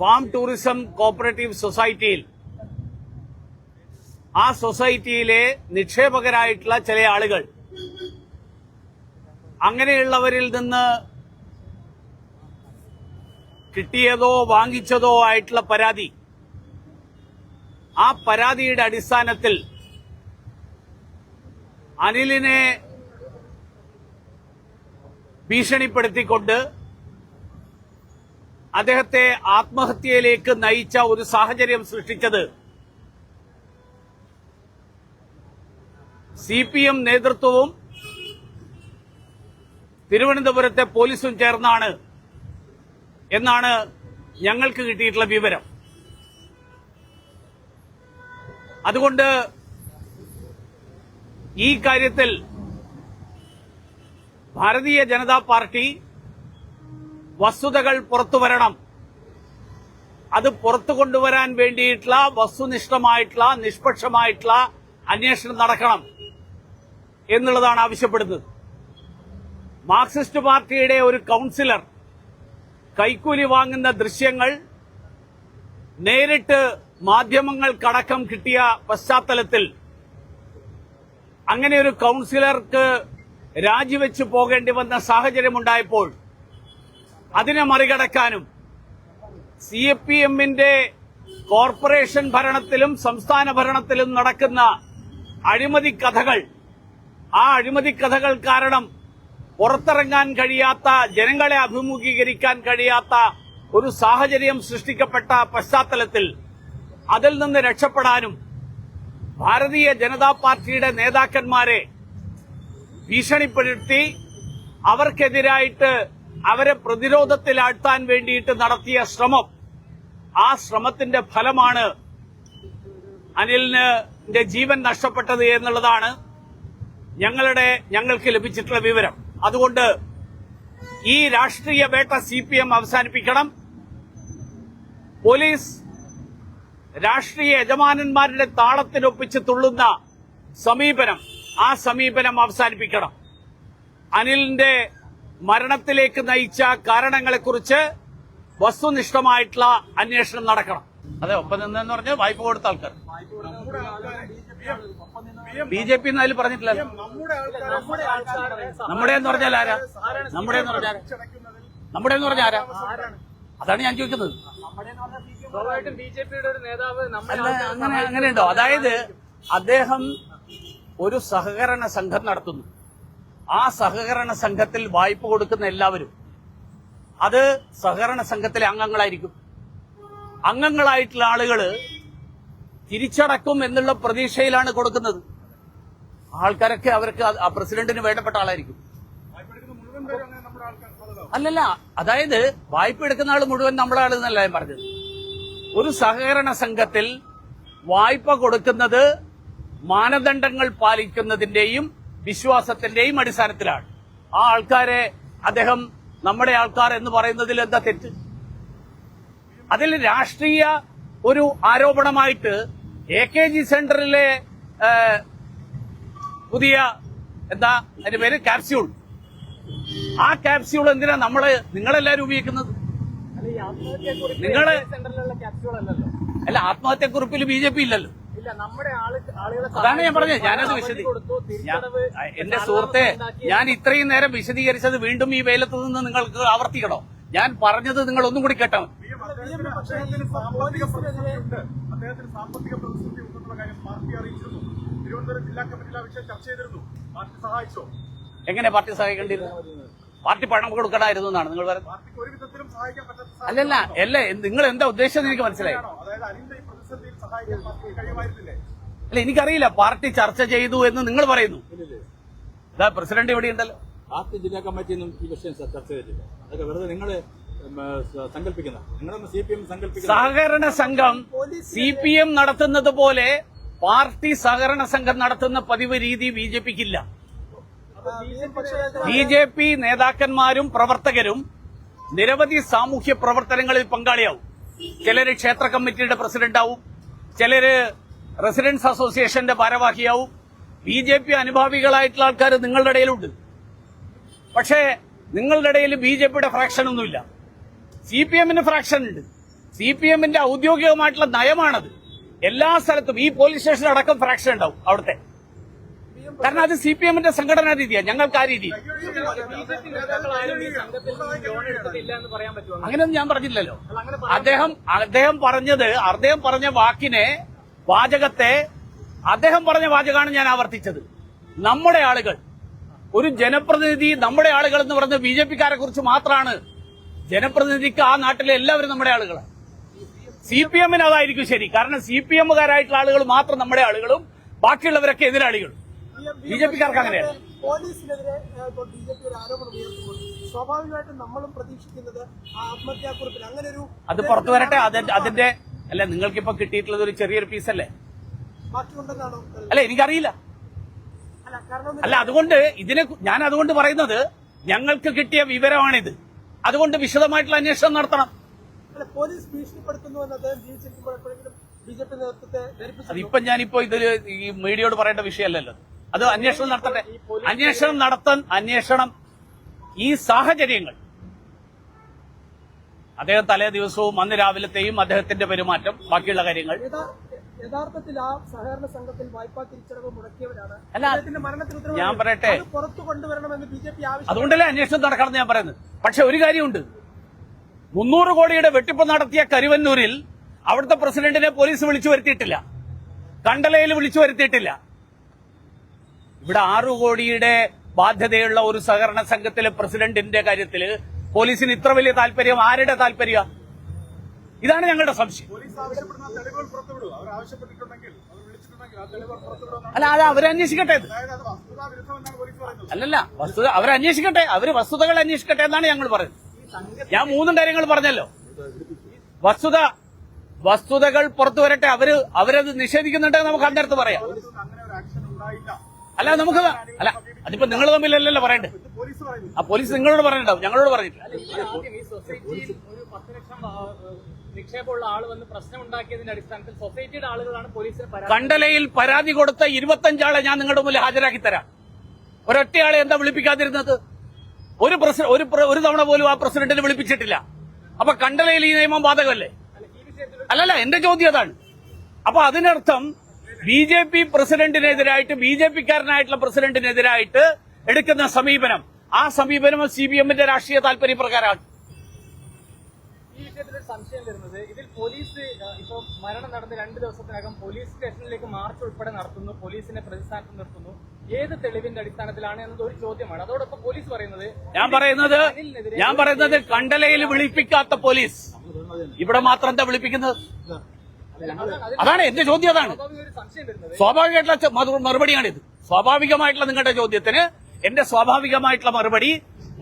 Farm tourism cooperative സൊസൈറ്റിയിൽ. ആ സൊസൈറ്റിയിലെ നിക്ഷേപകരായിട്ടുള്ള ചില ആളുകൾ. അങ്ങനെയുള്ളവരിൽ നിന്ന് കിട്ടിയതോ വാങ്ങിച്ചതോ ആയിട്ടുള്ള പരാതി. ആ പരാതിയുടെ അടിസ്ഥാനത്തിൽ അനിലിനെ ഭീഷണിപ്പെടുത്തിക്കൊണ്ട് അദ്ദേഹത്തെ ആത്മഹത്യയിലേക്ക് നയിച്ച ഒരു സാഹചര്യം സൃഷ്ടിച്ചത് സി പി എം നേതൃത്വവും തിരുവനന്തപുരത്തെ പോലീസും ചേർന്നാണ് എന്നാണ് ഞങ്ങൾക്ക് കിട്ടിയിട്ടുള്ള വിവരം. അതുകൊണ്ട് ഈ കാര്യത്തിൽ ഭാരതീയ ജനതാ പാർട്ടി വസ്തുതകൾ പുറത്തു വരണം. അത് പുറത്തു കൊണ്ടുവരാൻ വേണ്ടിയിട്ടുള്ള വസ്തുനിഷ്ഠമായിട്ടുള്ള നിഷ്പക്ഷമായിട്ടുള്ള അന്വേഷണം നടക്കണം എന്നുള്ളതാണ് ആവശ്യപ്പെടുന്നത്. മാർക്സിസ്റ്റ് പാർട്ടിയുടെ ഒരു കൌൺസിലർ കൈക്കൂലി വാങ്ങുന്ന ദൃശ്യങ്ങൾ നേരിട്ട് മാധ്യമങ്ങൾക്കടക്കം കിട്ടിയ പശ്ചാത്തലത്തിൽ അങ്ങനെ ഒരു കൌൺസിലർക്ക് രാജിവെച്ച് പോകേണ്ടി വന്ന സാഹചര്യമുണ്ടായപ്പോൾ അതിനെ മറികടക്കാനും സി പി എമ്മിന്റെ കോർപ്പറേഷൻ ഭരണത്തിലും സംസ്ഥാന ഭരണത്തിലും നടക്കുന്ന അഴിമതി കഥകൾ ആ അഴിമതി കഥകൾ കാരണം പുറത്തിറങ്ങാൻ കഴിയാത്ത ജനങ്ങളെ അഭിമുഖീകരിക്കാൻ കഴിയാത്ത ഒരു സാഹചര്യം സൃഷ്ടിക്കപ്പെട്ട പശ്ചാത്തലത്തിൽ അതിൽ നിന്ന് രക്ഷപ്പെടാനും ഭാരതീയ ജനതാ പാർട്ടിയുടെ നേതാക്കന്മാരെ ഭീഷണിപ്പെടുത്തി അവർക്കെതിരായിട്ട് അവരെ പ്രതിരോധത്തിലാഴ്ത്താൻ വേണ്ടിയിട്ട് നടത്തിയ ശ്രമം ആ ശ്രമത്തിന്റെ ഫലമാണ് അനിലിന് ജീവൻ നഷ്ടപ്പെട്ടത് എന്നുള്ളതാണ് ഞങ്ങളുടെ ഞങ്ങൾക്ക് ലഭിച്ചിട്ടുള്ള വിവരം. അതുകൊണ്ട് ഈ രാഷ്ട്രീയ വേട്ട സി പി എം അവസാനിപ്പിക്കണം. പോലീസ് രാഷ്ട്രീയ യജമാനന്മാരുടെ താളത്തിനൊപ്പിച്ച് തുള്ളുന്ന സമീപനം ആ സമീപനം അവസാനിപ്പിക്കണം. അനിലിന്റെ മരണത്തിലേക്ക് നയിച്ച കാരണങ്ങളെക്കുറിച്ച് വസ്തുനിഷ്ഠമായിട്ടുള്ള അന്വേഷണം നടക്കണം. അതെ ഒപ്പം നിന്നെന്ന് പറഞ്ഞാൽ വായ്പ കൊടുത്ത ആൾക്കാർ. ബി ജെ പി എന്നാലും പറഞ്ഞിട്ടില്ലല്ലോ. നമ്മുടെ എന്ന് പറഞ്ഞാൽ ആരാ? നമ്മുടെ എന്ന് പറഞ്ഞാൽ നമ്മുടെ എന്ന് പറഞ്ഞാൽ ആരാ? അതാണ് ഞാൻ ചോദിക്കുന്നത്. അങ്ങനെ അങ്ങനെയുണ്ടോ? അതായത് അദ്ദേഹം ഒരു സഹകരണ സംഘം നടത്തുന്നു. ആ സഹകരണ സംഘത്തിൽ വായ്പ കൊടുക്കുന്ന എല്ലാവരും അത് സഹകരണ സംഘത്തിലെ അംഗങ്ങളായിരിക്കും. അംഗങ്ങളായിട്ടുള്ള ആളുകൾ തിരിച്ചടക്കും എന്നുള്ള പ്രതീക്ഷയിലാണ് കൊടുക്കുന്നത്. ആൾക്കാരൊക്കെ അവർക്ക് ആ പ്രസിഡന്റിന് വേണ്ടപ്പെട്ട ആളായിരിക്കും. അല്ലല്ല അതായത് വായ്പ എടുക്കുന്ന ആൾ മുഴുവൻ നമ്മുടെ ആൾ എന്നല്ല ഞാൻ പറഞ്ഞത്. ഒരു സഹകരണ സംഘത്തിൽ വായ്പ കൊടുക്കുന്നത് മാനദണ്ഡങ്ങൾ പാലിക്കുന്നതിന്റെയും വിശ്വാസത്തിന്റെയും അടിസ്ഥാനത്തിലാണ്. ആ ആൾക്കാരെ അദ്ദേഹം നമ്മുടെ ആൾക്കാർ എന്ന് പറയുന്നതിൽ എന്താ തെറ്റ്? അതിൽ രാഷ്ട്രീയ ഒരു ആരോപണമായിട്ട് എ കെ ജി സെന്ററിലെ പുതിയ എന്താ അതിന്റെ പേര്? കാപ്സ്യൂൾ ആ കാപ്സ്യൂൾ എന്തിനാ നമ്മൾ നിങ്ങളെല്ലാരും ഉപയോഗിക്കുന്നത്? നിങ്ങൾ അല്ല ആത്മഹത്യക്കുറിപ്പിൽ ബി ജെ പി ഇല്ലല്ലോ. അതാണ് ഞാൻ പറഞ്ഞത്. ഞാനത് വിശദീ എന്റെ സുഹൃത്തെ. ഞാൻ ഇത്രയും നേരം വിശദീകരിച്ചത് വീണ്ടും ഈ വെയിലത്ത് നിന്ന് നിങ്ങൾക്ക് ആവർത്തിക്കണോ? ഞാൻ പറഞ്ഞത് നിങ്ങൾ ഒന്നും കൂടി കേട്ടോ എങ്ങനെ പാർട്ടി സഹായിക്കേണ്ടിയിരുന്നു? പാർട്ടി പണം കൊടുക്കണമായിരുന്നു എന്നാണ് നിങ്ങൾ പറയുന്നത്. അല്ലല്ല അല്ലേ നിങ്ങൾ എന്താ ഉദ്ദേശം എനിക്ക് മനസ്സിലായി. അല്ല എനിക്കറിയില്ല. പാർട്ടി ചർച്ച ചെയ്തു എന്ന് നിങ്ങൾ പറയുന്നു. പ്രസിഡന്റ് ഇവിടെ ഉണ്ടല്ലോ. പാർട്ടി ജില്ലാ കമ്മിറ്റിയൊന്നും ഈ വിഷയം ചർച്ച ചെയ്തിട്ടില്ല. അതൊക്കെ വെറുതെ നിങ്ങൾ സങ്കല്പിക്കുന്ന. നിങ്ങളൊന്ന് സി പി എം സങ്കല്പിക്കുന്ന സഹകരണ സംഘം സി പി എം നടത്തുന്നത് പോലെ പാർട്ടി സഹകരണ സംഘം നടത്തുന്ന പതിവ് രീതി ബി ജെ പിക്കില്ല. ബി ജെ പി നേതാക്കന്മാരും പ്രവർത്തകരും നിരവധി സാമൂഹ്യ പ്രവർത്തനങ്ങളിൽ പങ്കാളിയാവും. ചിലര് ക്ഷേത്ര കമ്മിറ്റിയുടെ പ്രസിഡന്റാവും. ചിലര് റെസിഡൻസ് അസോസിയേഷന്റെ ഭാരവാഹിയാവും. ബി ജെ പി അനുഭാവികളായിട്ടുള്ള ആൾക്കാർ നിങ്ങളുടെ ഇടയിലുണ്ട്. പക്ഷേ നിങ്ങളുടെ ഇടയിൽ ബി ജെ പിയുടെ ഫ്രാക്ഷൻ ഒന്നുമില്ല സി പി എമ്മിന് ഫ്രാക്ഷൻ ഉണ്ട് സി പി എമ്മിന്റെ ഔദ്യോഗികമായിട്ടുള്ള നയമാണത്. എല്ലാ സ്ഥലത്തും ഈ പോലീസ് സ്റ്റേഷനടക്കം ഫ്രാക്ഷൻ ഉണ്ടാവും അവിടുത്തെ. കാരണം അത് സി പി എമ്മിന്റെ സംഘടനാ രീതിയാണ് ഞങ്ങൾക്ക് ആ രീതി. അങ്ങനെയൊന്നും ഞാൻ പറഞ്ഞില്ലല്ലോ. അദ്ദേഹം അദ്ദേഹം പറഞ്ഞത് അദ്ദേഹം പറഞ്ഞ വാക്കിനെ വാചകത്തെ അദ്ദേഹം പറഞ്ഞ വാചകമാണ് ഞാൻ ആവർത്തിച്ചത്. നമ്മുടെ ആളുകൾ ഒരു ജനപ്രതിനിധി നമ്മുടെ ആളുകൾ എന്ന് പറഞ്ഞ ബി ജെ പിക്കാരെ കുറിച്ച് മാത്രമാണ് ജനപ്രതിനിധിക്ക് ആ നാട്ടിലെ എല്ലാവരും നമ്മുടെ ആളുകളാണ്. സി പി എമ്മിന് അതായിരിക്കും ശരി. കാരണം സി പി എമ്മുകാരായിട്ടുള്ള ആളുകൾ മാത്രം നമ്മുടെ ആളുകളും ബാക്കിയുള്ളവരൊക്കെ എതിരാളികളും. ബി ജെ പിക്കാർക്ക് അങ്ങനെയാണ് പോലീസിനെതിരെ ഇപ്പോൾ ബി ജെ പി ഒരു ആരോപണം ഉയർത്തുമ്പോൾ സ്വാഭാവികമായിട്ടും നമ്മളും പ്രതീക്ഷിക്കുന്നത് ആത്മഹത്യാക്കുറിപ്പിൽ അങ്ങനെ ഒരു അത് പുറത്തു വരട്ടെ അതിന്റെ അല്ലെ അല്ല നിങ്ങൾക്കിപ്പോ കിട്ടിയിട്ടുള്ളത് ഒരു ചെറിയൊരു പീസ് ബാക്കിയുണ്ടെന്നാണോ കരുതുന്നത്? അല്ല എനിക്കറിയില്ല. അല്ല അല്ല അതുകൊണ്ട് ഇതിനെ ഞാൻ അതുകൊണ്ട് പറയുന്നത് ഞങ്ങൾക്ക് കിട്ടിയ വിവരമാണിത്. അതുകൊണ്ട് വിശദമായിട്ടുള്ള അന്വേഷണം നടത്തണം. അല്ല പോലീസ് ഭീഷണിപ്പെടുത്തുന്നു എന്നത് ജീവിച്ചിരിക്കുമ്പോൾ എപ്പോഴെങ്കിലും ബി ജെ പി നേതൃത്വത്തെ അതിപ്പം ഞാനിപ്പോ ഇതിൽ ഈ മീഡിയയോട് പറയേണ്ട വിഷയമല്ലല്ലോ. അത് അന്വേഷണം നടത്തട്ടെ. അന്വേഷണം നടത്താൻ അന്വേഷണം ഈ സാഹചര്യങ്ങൾ. അദ്ദേഹം തലേ ദിവസവും അന്ന് രാവിലത്തെയും അദ്ദേഹത്തിന്റെ പെരുമാറ്റം ബാക്കിയുള്ള കാര്യങ്ങൾ. യഥാർത്ഥത്തിൽ ആ സഹകരണ സംഘത്തിൽ വായ്പാ തിരിച്ചടവ് മുടക്കിയവരാണ്. മരണത്തിന്. ഞാൻ പറയട്ടെ. പുറത്തു കൊണ്ടുവരണമെന്ന് ബി ജെ പി ആവശ്യം അതുകൊണ്ടല്ലേ അന്വേഷണം നടക്കണം ഞാൻ പറയുന്നത്. പക്ഷെ ഒരു കാര്യമുണ്ട്. മുന്നൂറ് കോടിയുടെ വെട്ടിപ്പ് നടത്തിയ കരുവന്നൂരിൽ അവിടുത്തെ പ്രസിഡന്റിനെ പോലീസ് വിളിച്ചു വരുത്തിയിട്ടില്ല. കണ്ടലയിൽ വിളിച്ചു വരുത്തിയിട്ടില്ല. ഇവിടെ ആറു കോടിയുടെ ബാധ്യതയുള്ള ഒരു സഹകരണ സംഘത്തിലെ പ്രസിഡന്റിന്റെ കാര്യത്തിൽ പോലീസിന് ഇത്ര വലിയ താല്പര്യം ആരുടെ താല്പര്യ? ഇതാണ് ഞങ്ങളുടെ സംശയം. അല്ല അത് അവരന്വേഷിക്കട്ടെ അല്ലല്ല വസ്തുത അവരന്വേഷിക്കട്ടെ അവർ വസ്തുതകൾ അന്വേഷിക്കട്ടെ എന്നാണ് ഞങ്ങൾ പറയുന്നത്. ഞാൻ മൂന്നും കാര്യങ്ങൾ പറഞ്ഞല്ലോ. വസ്തുത വസ്തുതകൾ പുറത്തു വരട്ടെ അവർ അവരത് നിഷേധിക്കുന്നുണ്ടെങ്കിൽ നമുക്ക് അന്നേരത്ത് പറയാം. അല്ല നമുക്ക് അല്ല അതിപ്പോ നിങ്ങൾ തമ്മിലല്ലല്ലോ പറയണ്ടേ? ആ പോലീസ് നിങ്ങളോട് പറഞ്ഞിട്ടുണ്ടാവും ഞങ്ങളോട് പറഞ്ഞിട്ട് നിക്ഷേപമുള്ള ആൾ വന്ന് പ്രശ്നം ഉണ്ടാക്കിയതിന്റെ അടിസ്ഥാനത്തിൽ സൊസൈറ്റിയുടെ ആളുകളാണ് പോലീസിന് പരാതി കണ്ടലയിൽ പരാതി കൊടുത്ത ഇരുപത്തഞ്ചാളെ ഞാൻ നിങ്ങളുടെ മുന്നിൽ ഹാജരാക്കി തരാം. ഒരൊറ്റയാളെ എന്താ വിളിപ്പിക്കാതിരുന്നത്? ഒരു പ്രസിഡന്റ് ഒരു ഒരു തവണ പോലും ആ പ്രസിഡന്റിനെ വിളിപ്പിച്ചിട്ടില്ല. അപ്പൊ കണ്ടലയിൽ ഈ നിയമം ബാധകമല്ലേ? അല്ലല്ല എന്റെ ചോദ്യം അതാണ്. അപ്പൊ അതിനർത്ഥം ബി ജെ പി പ്രസിഡന്റിനെതിരായിട്ട് ബി ജെ പിക്കാരനായിട്ടുള്ള പ്രസിഡന്റിനെതിരായിട്ട് എടുക്കുന്ന സമീപനം. ആ സമീപനം സി ബി എമ്മിന്റെ രാഷ്ട്രീയ താല്പര്യപ്രകാരമാണ് ഈ വിഷയത്തിൽ സംശയം വരുന്നത്. ഇതിൽ പോലീസ് ഇപ്പൊ മരണം നടന്ന് രണ്ട് ദിവസത്തിനകം പോലീസ് സ്റ്റേഷനിലേക്ക് മാർച്ച് ഉൾപ്പെടെ നടത്തുന്നു പോലീസിനെ പ്രതിസ്ഥാനത്ത് നിർത്തുന്നു. ഏത് തെളിവിന്റെ അടിസ്ഥാനത്തിലാണ് എന്നത് ഒരു ചോദ്യമാണ്. അതോടൊപ്പം പോലീസ് പറയുന്നത് ഞാൻ പറയുന്നത് ഞാൻ പറയുന്നത് കണ്ടലയിൽ വിളിപ്പിക്കാത്ത പോലീസ്. ഇവിടെ മാത്രം എന്താ വിളിപ്പിക്കുന്നത്? അതാണ് എന്റെ ചോദ്യം അതാണ്. സ്വാഭാവികമായിട്ടുള്ള മറുപടിയാണിത്. സ്വാഭാവികമായിട്ടുള്ള നിങ്ങളുടെ ചോദ്യത്തിന് എന്റെ സ്വാഭാവികമായിട്ടുള്ള മറുപടി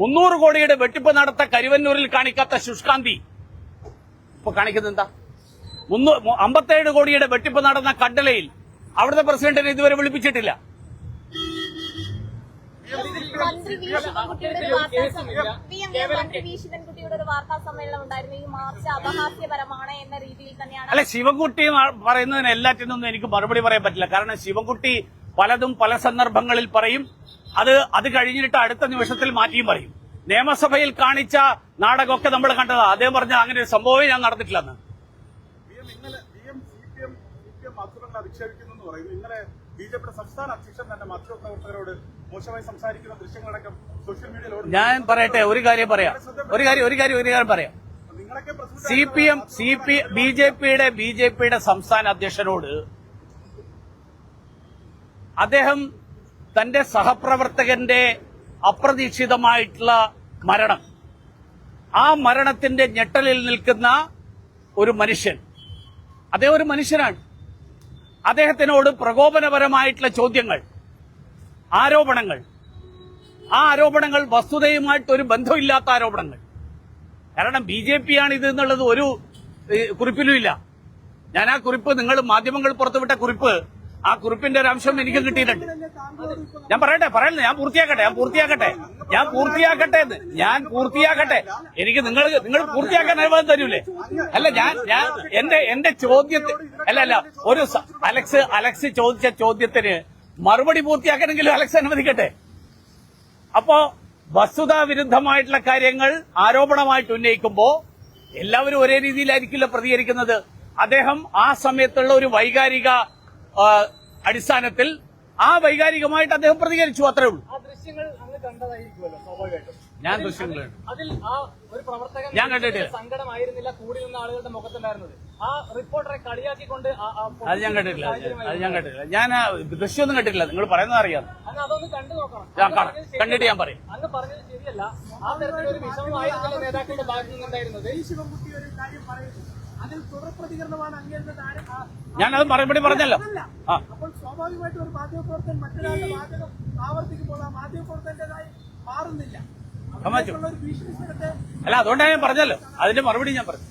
മുന്നൂറ് കോടിയുടെ വെട്ടിപ്പ് നടത്ത കരുവന്നൂരിൽ കാണിക്കാത്ത ശുഷ്കാന്തി. ഇപ്പൊ കാണിക്കുന്നത് എന്താ? അമ്പത്തേഴ് കോടിയുടെ വെട്ടിപ്പ് നടന്ന കണ്ടലയിൽ അവിടുത്തെ പ്രസിഡന്റിനെ ഇതുവരെ വിളിപ്പിച്ചിട്ടില്ല. മന്ത്രി വി ശിവൻകുട്ടിയുടെ ഒരു വാർത്താ സമ്മേളനം. പി എം മന്ത്രി വി ശിവൻകുട്ടിയുടെ ഒരു വാർത്താ സമ്മേളനം ഉണ്ടായിരുന്നു. ഈ മാർച്ച് അപഹാസ്യപരമാണ് എന്ന രീതിയിൽ തന്നെയാണ്. അല്ല ശിവൻകുട്ടി പറയുന്നതിന് എല്ലാറ്റിനൊന്നും എനിക്ക് മറുപടി പറയാൻ പറ്റില്ല. കാരണം ശിവൻകുട്ടി പലതും പല സന്ദർഭങ്ങളിൽ പറയും. അത് അത് കഴിഞ്ഞിട്ട് അടുത്ത നിമിഷത്തിൽ മാറ്റിയും പറയും. നിയമസഭയിൽ കാണിച്ച നാടകമൊക്കെ നമ്മൾ കണ്ടതാ. അദ്ദേഹം പറഞ്ഞ അങ്ങനെ ഒരു സംഭവമേ ഞാൻ നടന്നിട്ടില്ലെന്ന് എം മാധ്യമങ്ങളെ അധിക്ഷേപിക്കുന്നു എന്ന് പറയുന്നു. ഇന്നലെ ബി ജെ പിയുടെ സംസ്ഥാന അധ്യക്ഷൻ തന്നെ മാധ്യമപ്രവർത്തകരോട് മോശമായി സംസാരിക്കുന്ന ദൃശ്യങ്ങളടക്കം സോഷ്യൽ മീഡിയയിലോട് ഞാൻ പറയട്ടെ ഒരു കാര്യം പറയാം. ഒരു കാര്യം ഒരു കാര്യം ഒരു കാര്യം പറയാം. C P M C P B J പിയുടെ ബി ജെ പിയുടെ സംസ്ഥാന അധ്യക്ഷനോട് അദ്ദേഹം തന്റെ സഹപ്രവർത്തകന്റെ അപ്രതീക്ഷിതമായിട്ടുള്ള മരണം ആ മരണത്തിന്റെ ഞെട്ടലിൽ നിൽക്കുന്ന ഒരു മനുഷ്യൻ. അദ്ദേഹം ഒരു മനുഷ്യനാണ്. അദ്ദേഹത്തിനോട് പ്രകോപനപരമായിട്ടുള്ള ചോദ്യങ്ങൾ ആരോപണങ്ങൾ. ആ ആരോപണങ്ങൾ വസ്തുതയുമായിട്ട് ഒരു ബന്ധമില്ലാത്ത ആരോപണങ്ങൾ. കാരണം ബി ജെ പി ആണ് ഇത് എന്നുള്ളത് ഒരു കുറിപ്പിലുമില്ല. ഞാൻ ആ കുറിപ്പ് നിങ്ങൾ മാധ്യമങ്ങൾ പുറത്തുവിട്ട കുറിപ്പ് ആ കുറിപ്പിന്റെ ഒരു അംശം എനിക്ക് കിട്ടിയിട്ടുണ്ട്. ഞാൻ പറയട്ടെ പറയല്ലേ ഞാൻ പൂർത്തിയാക്കട്ടെ ഞാൻ പൂർത്തിയാക്കട്ടെ. ഞാൻ പൂർത്തിയാക്കട്ടെ എന്ന്. ഞാൻ പൂർത്തിയാക്കട്ടെ. എനിക്ക് നിങ്ങൾ നിങ്ങൾ പൂർത്തിയാക്കാൻ അനുവാദം തരൂലേ? അല്ല ഞാൻ ഞാൻ എന്റെ എന്റെ ചോദ്യത്തിൽ അല്ല അല്ല ഒരു അലക്സ് അലക്സ് ചോദിച്ച ചോദ്യത്തിന് മറുപടി പൂർത്തിയാക്കണമെങ്കിലും അലക്സ് അനുവദിക്കട്ടെ? അപ്പോ വസ്തുതാ വിരുദ്ധമായിട്ടുള്ള കാര്യങ്ങൾ ആരോപണമായിട്ട് ഉന്നയിക്കുമ്പോ എല്ലാവരും ഒരേ രീതിയിലായിരിക്കില്ല പ്രതികരിക്കുന്നത്. അദ്ദേഹം ആ സമയത്തുള്ള ഒരു വൈകാരിക അടിസ്ഥാനത്തിൽ ആ വൈകാരികമായിട്ട് അദ്ദേഹം പ്രതികരിച്ചു അത്രേ ഉള്ളൂ. ദൃശ്യങ്ങൾ അങ്ങ് കണ്ടതായിരിക്കുമല്ലോ സ്വാഭാവികമായിട്ടും. ഞാൻ അതിൽ- ദൃശ്യങ്ങൾ അതിൽ- ആ ഒരു പ്രവർത്തകൻ ഞാൻ കണ്ടിട്ടില്ല. സങ്കടമായിരുന്നില്ല കൂടി നിന്ന ആളുകളുടെ മുഖത്തുണ്ടായിരുന്നത്. ആ റിപ്പോർട്ടറെ കളിയാക്കിക്കൊണ്ട് കൊണ്ട് ആ അത് ഞാൻ കണ്ടിട്ടില്ല. അത് ഞാൻ കണ്ടിട്ടില്ല. ഞാൻ ആ ദൃശ്യമൊന്നും കണ്ടിട്ടില്ല. നിങ്ങൾ പറയുന്നത് അറിയാം. അങ്ങ് അതൊന്ന് കണ്ടു നോക്കണം. ഞാൻ അങ്ങ് കാണാം. പറഞ്ഞത് ശരിയല്ല. കണ്ടിട്ട് ഞാൻ പറയും. അങ്ങ് പറഞ്ഞത് ശരിയല്ല. ആ തരത്തിലൊരു വിഷമമായിരുന്നില്ല നേതാക്കളുടെ ഭാഗത്തു നിന്നുണ്ടായിരുന്നത്. ശിവൻകുട്ടി ഒരു കാര്യം പറയുന്നു. അതിൽ തുടർ പ്രതികരണമാണ് അങ്ങേരുടെ താരം ആ- ഞാനത് മറുപടി പറഞ്ഞല്ലോ. അപ്പോൾ സ്വാഭാവികമായിട്ടും ഒരു മാധ്യമപ്രവർത്തകൻ മറ്റൊരാളുടെ വാചകം ആവർത്തിക്കുമ്പോൾ ആ മാധ്യമപ്രവർത്തകന്റേതായി മാറുന്നില്ല. അല്ല അതുകൊണ്ടാണ് ഞാൻ പറഞ്ഞല്ലോ. അതിന്റെ മറുപടി ഞാൻ പറഞ്ഞു.